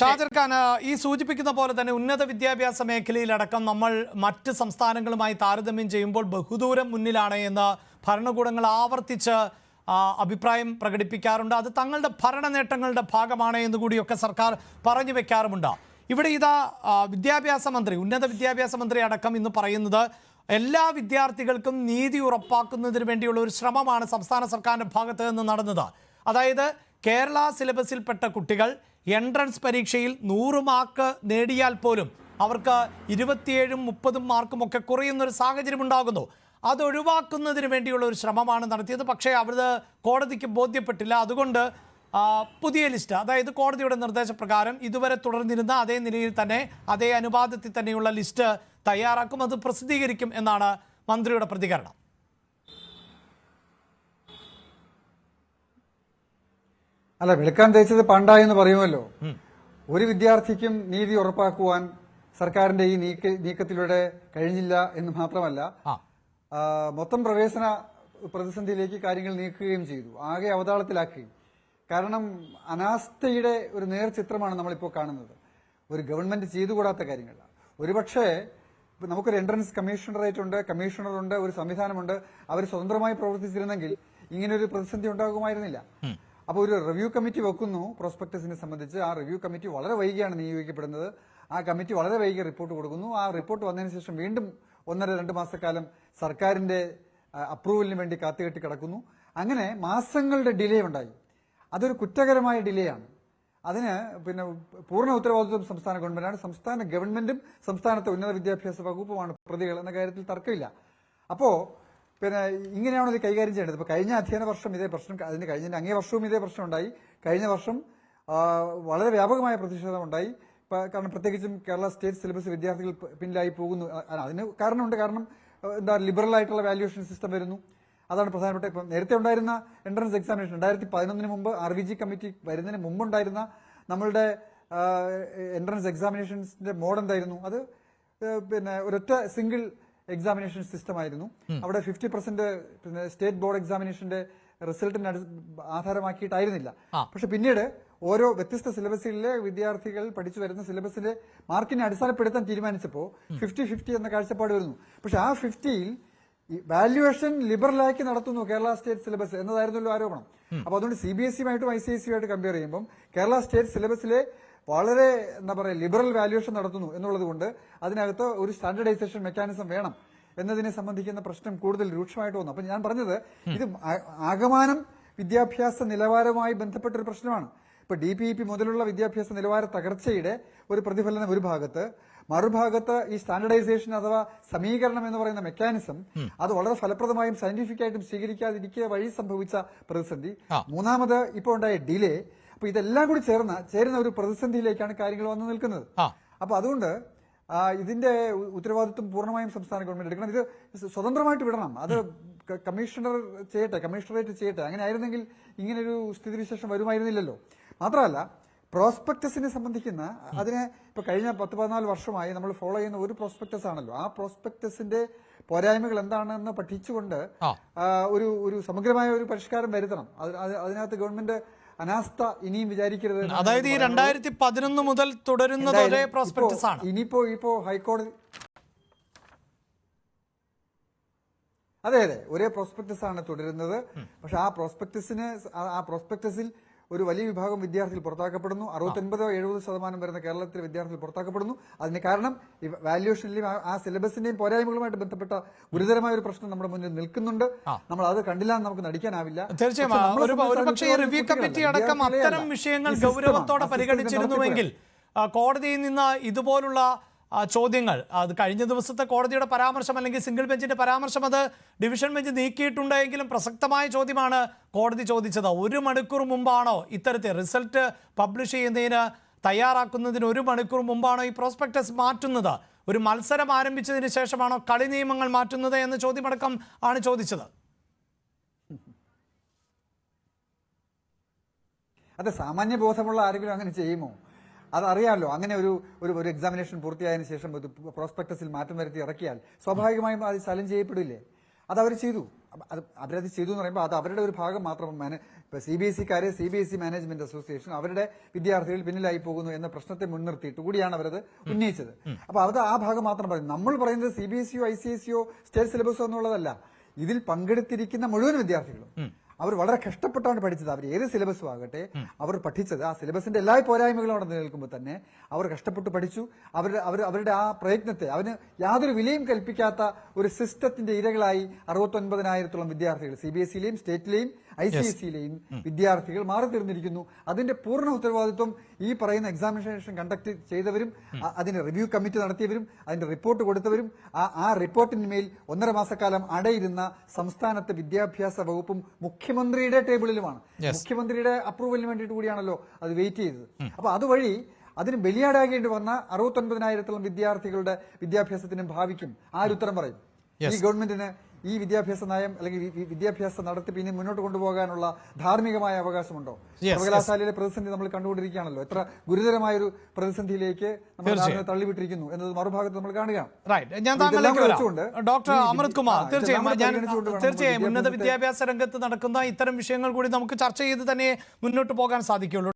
ഷാജർ ഈ സൂചിപ്പിക്കുന്ന പോലെ തന്നെ ഉന്നത വിദ്യാഭ്യാസ മേഖലയിലടക്കം നമ്മൾ മറ്റ് സംസ്ഥാനങ്ങളുമായി താരതമ്യം ചെയ്യുമ്പോൾ ബഹുദൂരം മുന്നിലാണ് എന്ന് ഭരണകൂടങ്ങൾ ആവർത്തിച്ച് അഭിപ്രായം പ്രകടിപ്പിക്കാറുണ്ട്. അത് തങ്ങളുടെ ഭരണ നേട്ടങ്ങളുടെ ഭാഗമാണ് എന്ന് കൂടിയൊക്കെ സർക്കാർ പറഞ്ഞു വെക്കാറുമുണ്ട്. ഇവിടെ ഇതാ വിദ്യാഭ്യാസ മന്ത്രി ഉന്നത വിദ്യാഭ്യാസ മന്ത്രി അടക്കം ഇന്ന് പറയുന്നത് എല്ലാ വിദ്യാർത്ഥികൾക്കും നീതി ഉറപ്പാക്കുന്നതിന് വേണ്ടിയുള്ള ഒരു ശ്രമമാണ് സംസ്ഥാന സർക്കാരിന്റെ ഭാഗത്ത് നിന്ന് നടന്നത്. അതായത് കേരള സിലബസിൽപ്പെട്ട കുട്ടികൾ എൻട്രൻസ് പരീക്ഷയിൽ നൂറ് മാർക്ക് നേടിയാൽ പോലും അവർക്ക് ഇരുപത്തിയേഴും മുപ്പതും മാർക്കും ഒക്കെ കുറയുന്ന ഒരു സാഹചര്യം ഉണ്ടാകുന്നു അത് ഒഴിവാക്കുന്നതിന് വേണ്ടിയുള്ള ഒരു ശ്രമമാണ് നടത്തിയത്. പക്ഷേ അവർ കോടതിക്ക് ബോധ്യപ്പെട്ടില്ല. അതുകൊണ്ട് പുതിയ ലിസ്റ്റ് അതായത് കോടതിയുടെ നിർദ്ദേശപ്രകാരം ഇതുവരെ തുടർന്നിരുന്ന അതേ നിലയിൽ തന്നെ അതേ അനുപാതത്തിൽ തന്നെയുള്ള ലിസ്റ്റ് തയ്യാറാക്കും. അത് പ്രസിദ്ധീകരിക്കും എന്നാണ് മന്ത്രിയുടെ പ്രതികരണം. അല്ല വെളുക്കാൻ തേച്ചത് പണ്ടായി എന്ന് പറയുമല്ലോ. ഒരു വിദ്യാർത്ഥിക്കും നീതി ഉറപ്പാക്കുവാൻ സർക്കാരിന്റെ ഈ നീക്ക നീക്കത്തിലൂടെ കഴിഞ്ഞില്ല എന്ന് മാത്രമല്ല മൊത്തം പ്രവേശന പ്രതിസന്ധിയിലേക്ക് കാര്യങ്ങൾ നീക്കുകയും ചെയ്തു. ആകെ അവതാളത്തിലാക്കി. കാരണം അനാസ്ഥയുടെ ഒരു നേർചിത്രമാണ് നമ്മളിപ്പോൾ കാണുന്നത്. ഒരു ഗവൺമെന്റ് ചെയ്തുകൂടാത്ത കാര്യങ്ങൾ. ഒരുപക്ഷെ നമുക്കൊരു എൻട്രൻസ് കമ്മീഷണറേറ്റ് ഉണ്ട് കമ്മീഷണർ ഉണ്ട് ഒരു സംവിധാനമുണ്ട്. അവർ സ്വതന്ത്രമായി പ്രവർത്തിച്ചിരുന്നെങ്കിൽ ഇങ്ങനെ ഒരു പ്രതിസന്ധി ഉണ്ടാകുമായിരുന്നില്ല. അപ്പോൾ ഒരു റിവ്യൂ കമ്മിറ്റി വെക്കുന്നു പ്രോസ്പെക്ടസിനെ സംബന്ധിച്ച്. ആ റിവ്യൂ കമ്മിറ്റി വളരെ വൈകിയാണ് നിയോഗിക്കപ്പെടുന്നത്. ആ കമ്മിറ്റി വളരെ വൈകി റിപ്പോർട്ട് കൊടുക്കുന്നു. ആ റിപ്പോർട്ട് വന്നതിന് ശേഷം വീണ്ടും ഒന്നര രണ്ട് മാസക്കാലം സർക്കാരിന്റെ അപ്രൂവലിന് വേണ്ടി കാത്തുകെട്ടി കിടക്കുന്നു. അങ്ങനെ മാസങ്ങളുടെ ഡിലേ ഉണ്ടായി. അതൊരു കുറ്റകരമായ ഡിലേ ആണ്. അതിന് പിന്നെ പൂർണ ഉത്തരവാദിത്വം സംസ്ഥാന ഗവൺമെന്റാണ്. സംസ്ഥാന ഗവൺമെന്റും സംസ്ഥാനത്തെ ഉന്നത വിദ്യാഭ്യാസ വകുപ്പുമാണ് പ്രതികൾ എന്ന കാര്യത്തിൽ തർക്കമില്ല. അപ്പോ പിന്നെ ഇങ്ങനെയാണ് ഇത് കൈകാര്യം ചെയ്യേണ്ടത്. ഇപ്പൊ കഴിഞ്ഞ അധ്യയന വർഷം ഇതേ പ്രശ്നം അതിന് കഴിഞ്ഞ അങ്ങേ വർഷവും ഇതേ പ്രശ്നം ഉണ്ടായി. കഴിഞ്ഞ വർഷം വളരെ വ്യാപകമായ പ്രതിഷേധം ഉണ്ടായി. കാരണം പ്രത്യേകിച്ചും കേരള സ്റ്റേറ്റ് സിലബസ് വിദ്യാർത്ഥികൾ പിന്നിലായി പോകുന്നു. അതിന് കാരണമുണ്ട്. കാരണം എന്താ ലിബറൽ ആയിട്ടുള്ള വാല്യൂഷൻ സിസ്റ്റം വരുന്നു. അതാണ് പ്രധാനപ്പെട്ട ഇപ്പം നേരത്തെ ഉണ്ടായിരുന്ന എൻട്രൻസ് എക്സാമിനേഷൻ. രണ്ടായിരത്തി പതിനൊന്നിന് മുമ്പ് ആർ വി ജി കമ്മിറ്റി വരുന്നതിന് മുമ്പുണ്ടായിരുന്ന നമ്മളുടെ എൻട്രൻസ് എക്സാമിനേഷൻസിന്റെ മോഡ് എന്തായിരുന്നു? അത് പിന്നെ ഒരൊറ്റ സിംഗിൾ എക്സാമിനേഷൻ സിസ്റ്റം ആയിരുന്നു. അവിടെ ഫിഫ്റ്റി പെർസെന്റ് പിന്നെ സ്റ്റേറ്റ് ബോർഡ് എക്സാമിനേഷന്റെ റിസൾട്ടിനെ ആധാരമാക്കിയിട്ടായിരുന്നില്ല. പക്ഷെ പിന്നീട് ഓരോ വ്യത്യസ്ത സിലബസിലെ വിദ്യാർത്ഥികൾ പഠിച്ചു വരുന്ന സിലബസിന്റെ മാർക്കിനെ അടിസ്ഥാനപ്പെടുത്താൻ തീരുമാനിച്ചപ്പോൾ ഫിഫ്റ്റി ഫിഫ്റ്റി എന്ന കാഴ്ചപ്പാട് വരുന്നു. പക്ഷെ ആ ഫിഫ്റ്റിയിൽ വാല്യുവേഷൻ ലിബറലാക്കി നടത്തുന്നു കേരള സ്റ്റേറ്റ് സിലബസ് എന്നതായിരുന്നല്ലോ ആരോപണം. അപ്പൊ അതുകൊണ്ട് സി ബി എസ് സിയുമായിട്ടും ഐ സി എസ് സിയുമായിട്ട് കമ്പയർ ചെയ്യുമ്പോൾ കേരള സ്റ്റേറ്റ് സിലബസിലെ വളരെ എന്താ പറയുക ലിബറൽ വാല്യുവേഷൻ നടത്തുന്നു എന്നുള്ളതുകൊണ്ട് അതിനകത്ത് ഒരു സ്റ്റാൻഡർഡൈസേഷൻ മെക്കാനിസം വേണം എന്നതിനെ സംബന്ധിക്കുന്ന പ്രശ്നം കൂടുതൽ രൂക്ഷമായിട്ട് വന്നു. അപ്പൊ ഞാൻ പറഞ്ഞത് ഇത് ആകമാനം വിദ്യാഭ്യാസ നിലവാരവുമായി ബന്ധപ്പെട്ട ഒരു പ്രശ്നമാണ്. ഇപ്പൊ ഡി പി ഇ പി മുതലുള്ള വിദ്യാഭ്യാസ നിലവാര തകർച്ചയുടെ ഒരു പ്രതിഫലനം ഒരു ഭാഗത്ത് മറുഭാഗത്ത് ഈ സ്റ്റാൻഡർഡൈസേഷൻ അഥവാ സമീകരണം എന്ന് പറയുന്ന മെക്കാനിസം അത് വളരെ ഫലപ്രദമായും സയന്റിഫിക് ആയിട്ടും സ്വീകരിക്കാതിരിക്കുക വഴി സംഭവിച്ച പ്രതിസന്ധി. മൂന്നാമത് ഇപ്പോൾ ഉണ്ടായ ഡിലേ അപ്പൊ ഇതെല്ലാം കൂടി ചേർന്ന ചേരുന്ന ഒരു പ്രതിസന്ധിയിലേക്കാണ് കാര്യങ്ങൾ വന്ന് നിൽക്കുന്നത്. അപ്പൊ അതുകൊണ്ട് ഇതിന്റെ ഉത്തരവാദിത്വം പൂർണമായും സംസ്ഥാന ഗവൺമെന്റ് എടുക്കണം. ഇത് സ്വതന്ത്രമായിട്ട് വിടണം. അത് കമ്മീഷണർ ചെയ്യട്ടെ കമ്മീഷണറേറ്റ് ചെയ്യട്ടെ അങ്ങനെ ആയിരുന്നെങ്കിൽ ഇങ്ങനൊരു സ്ഥിതിവിശേഷം വരുമായിരുന്നില്ലല്ലോ. മാത്രമല്ല പ്രോസ്പെക്ടസിനെ സംബന്ധിക്കുന്ന അതിനെ ഇപ്പൊ കഴിഞ്ഞ പത്ത് പതിനാല് വർഷമായി നമ്മൾ ഫോളോ ചെയ്യുന്ന ഒരു പ്രോസ്പെക്ടസ് ആണല്ലോ. ആ പ്രോസ്പെക്ടസിന്റെ പോരായ്മകൾ എന്താണെന്ന് പഠിച്ചുകൊണ്ട് ഒരു ഒരു സമഗ്രമായ ഒരു പരിഷ്കാരം വരുത്തണം. അത് അത് അതിനകത്ത് ഗവൺമെന്റ് അനാസ്ഥ ഇനിയും വിചാരിക്കരുത് അതായത് ഈ. രണ്ടായിരത്തി പതിനൊന്ന് മുതൽ തുടരുന്നത് ഒരേ എന്തായാലും പ്രോസ്പെക്ടസ് ആണ്. ഇനിയിപ്പോ ഇപ്പോ ഹൈക്കോടതി അതെ അതെ. ഒരേ പ്രോസ്പെക്ടസ് ആണ് തുടരുന്നത്. പക്ഷെ ആ പ്രോസ്പെക്ടസിന് ആ പ്രോസ്പെക്ടസിൽ ഒരു വലിയ വിഭാഗം വിദ്യാർത്ഥികൾ പുറത്താക്കപ്പെടുന്നു. അറുപത്തൊൻപതോ എഴുപത് ശതമാനം വരുന്ന കേരളത്തിലെ വിദ്യാർത്ഥികൾ പുറത്താക്കപ്പെടുന്നു. അതിന് കാരണം ഈ വാല്യുവേഷനിലെയും ആ- സിലബസിന്റെയും പോരായ്മകളുമായിട്ട് ബന്ധപ്പെട്ട ഗുരുതരമായ ഒരു പ്രശ്നം നമ്മുടെ മുന്നിൽ നിൽക്കുന്നുണ്ട്. നമ്മൾ അത് കണ്ടില്ല എന്ന് നമുക്ക് നടിക്കാനാവില്ല. തീർച്ചയായും റിവ്യൂ കമ്മിറ്റി അടക്കം അത്തരം വിഷയങ്ങൾ. ഗൗരവത്തോടെ പരിഗണിച്ചിരുന്നുവെങ്കിൽ കോടതിയിൽ നിന്ന് ഇതുപോലുള്ള ചോദ്യങ്ങൾ അത് കഴിഞ്ഞ ദിവസത്തെ കോടതിയുടെ പരാമർശം അല്ലെങ്കിൽ സിംഗിൾ ബെഞ്ചിന്റെ പരാമർശം അത് ഡിവിഷൻ ബെഞ്ച് നീക്കിയിട്ടുണ്ടെങ്കിലും പ്രസക്തമായ ചോദ്യമാണ് കോടതി ചോദിച്ചത്. ഒരു മണിക്കൂർ മുമ്പാണോ ഇത്തരത്തിൽ റിസൾട്ട് പബ്ലിഷ് ചെയ്യുന്നതിന് തയ്യാറാക്കുന്നതിന് ഒരു മണിക്കൂർ മുമ്പാണോ ഈ പ്രോസ്പെക്ടസ് മാറ്റുന്നത്? ഒരു മത്സരം ആരംഭിച്ചതിന് ശേഷമാണോ കളി നിയമങ്ങൾ മാറ്റുന്നത് എന്ന ചോദ്യമടക്കം ആണ് ചോദിച്ചത്. അതെ സാമാന്യ ബോധമുള്ള ആരെങ്കിലും അങ്ങനെ ചെയ്യുമോ? അതറിയാമല്ലോ അങ്ങനെ ഒരു ഒരു ഒരു എക്സാമിനേഷൻ പൂർത്തിയായതിനു ശേഷം ഇത് പ്രോസ്പെക്ടസിൽ മാറ്റം വരുത്തി ഇറക്കിയാൽ സ്വാഭാവികമായും അത് ചലഞ്ച് ചെയ്യപ്പെടില്ലേ? അത് അവർ ചെയ്തു. അത് അവരത് ചെയ്തു എന്ന് പറയുമ്പോൾ അത് അവരുടെ ഒരു ഭാഗം മാത്രം മാന- ഇപ്പൊ C B S ഇക്കാരെ C B S C management association അവരുടെ വിദ്യാർത്ഥികൾ പിന്നിലായി പോകുന്നു എന്ന പ്രശ്നത്തെ മുൻനിർത്തിയിട്ട് കൂടിയാണ് അവരത് ഉന്നയിച്ചത്. അപ്പോൾ അത് ആ ഭാഗം മാത്രം പറയും നമ്മൾ പറയുന്നത് സി ബി എസ് സിയോ ഐ സി എസ് സിയോ സ്റ്റേറ്റ് സിലബസോ എന്നുള്ളതല്ല. ഇതിൽ പങ്കെടുത്തിരിക്കുന്ന മുഴുവൻ വിദ്യാർത്ഥികളും അവർ വളരെ കഷ്ടപ്പെട്ടാണ് പഠിച്ചത്. അവർ ഏത് സിലബസും ആകട്ടെ അവർ പഠിച്ചത് ആ സിലബസിന്റെ എല്ലാ പോരായ്മകളും അവിടെ നിലനിൽക്കുമ്പോൾ തന്നെ അവർ കഷ്ടപ്പെട്ട് പഠിച്ചു. അവർ അവർ അവരുടെ ആ പ്രയത്നത്തെ അവന് യാതൊരു വിലയും കൽപ്പിക്കാത്ത ഒരു സിസ്റ്റത്തിന്റെ ഇരകളായി അറുപത്തൊൻപതിനായിരത്തോളം വിദ്യാർത്ഥികൾ സി ബി എസ് സിയിലെയും സ്റ്റേറ്റിലെയും ഐ സി എസ് സിയിലെയും വിദ്യാർത്ഥികൾ മാറി തീർന്നിരിക്കുന്നു അതിന്റെ പൂർണ ഉത്തരവാദിത്വം ഈ പറയുന്ന എക്സാമിനേഷൻ കണ്ടക്ട് ചെയ്തവരും അതിന് റിവ്യൂ കമ്മിറ്റി നടത്തിയവരും അതിന്റെ റിപ്പോർട്ട് കൊടുത്തവരും ആ ആ റിപ്പോർട്ടിന്മേൽ ഒന്നര മാസക്കാലം അടയിരുന്ന സംസ്ഥാനത്തെ വിദ്യാഭ്യാസ വകുപ്പും മുഖ്യമന്ത്രിയുടെ ടേബിളിലുമാണ്. മുഖ്യമന്ത്രിയുടെ അപ്രൂവലിന് വേണ്ടിയിട്ട് കൂടിയാണല്ലോ അത് വെയിറ്റ് ചെയ്തത്. അപ്പൊ അതുവഴി അതിന് ബലിയാടാകേണ്ടി വന്ന അറുപത്തൊൻപതിനായിരത്തോളം വിദ്യാർത്ഥികളുടെ വിദ്യാഭ്യാസത്തിനും ഭാവിക്കും ആരുത്തരം പറയും? ഈ ഗവൺമെന്റിന് ഈ വിദ്യാഭ്യാസ നയം അല്ലെങ്കിൽ വിദ്യാഭ്യാസ നടത്തിപ്പ് ഇനി മുന്നോട്ട് കൊണ്ടുപോകാനുള്ള ധാർമ്മികമായ അവകാശമുണ്ടോ. സർവകലാശാലയിലെ പ്രതിസന്ധി നമ്മൾ കണ്ടുകൊണ്ടിരിക്കുകയാണല്ലോ. എത്ര ഗുരുതരമായ ഒരു പ്രതിസന്ധിയിലേക്ക് നമ്മൾ തള്ളിവിട്ടിരിക്കുന്നു എന്നത് മറുഭാഗത്ത് നമ്മൾ കാണുക ഡോക്ടർ അമൃത് കുമാർ തീർച്ചയായും തീർച്ചയായും ഉന്നത വിദ്യാഭ്യാസ രംഗത്ത് നടക്കുന്ന ഇത്തരം വിഷയങ്ങൾ കൂടി നമുക്ക് ചർച്ച ചെയ്ത് തന്നെ മുന്നോട്ട് പോകാൻ സാധിക്കുള്ളൂ.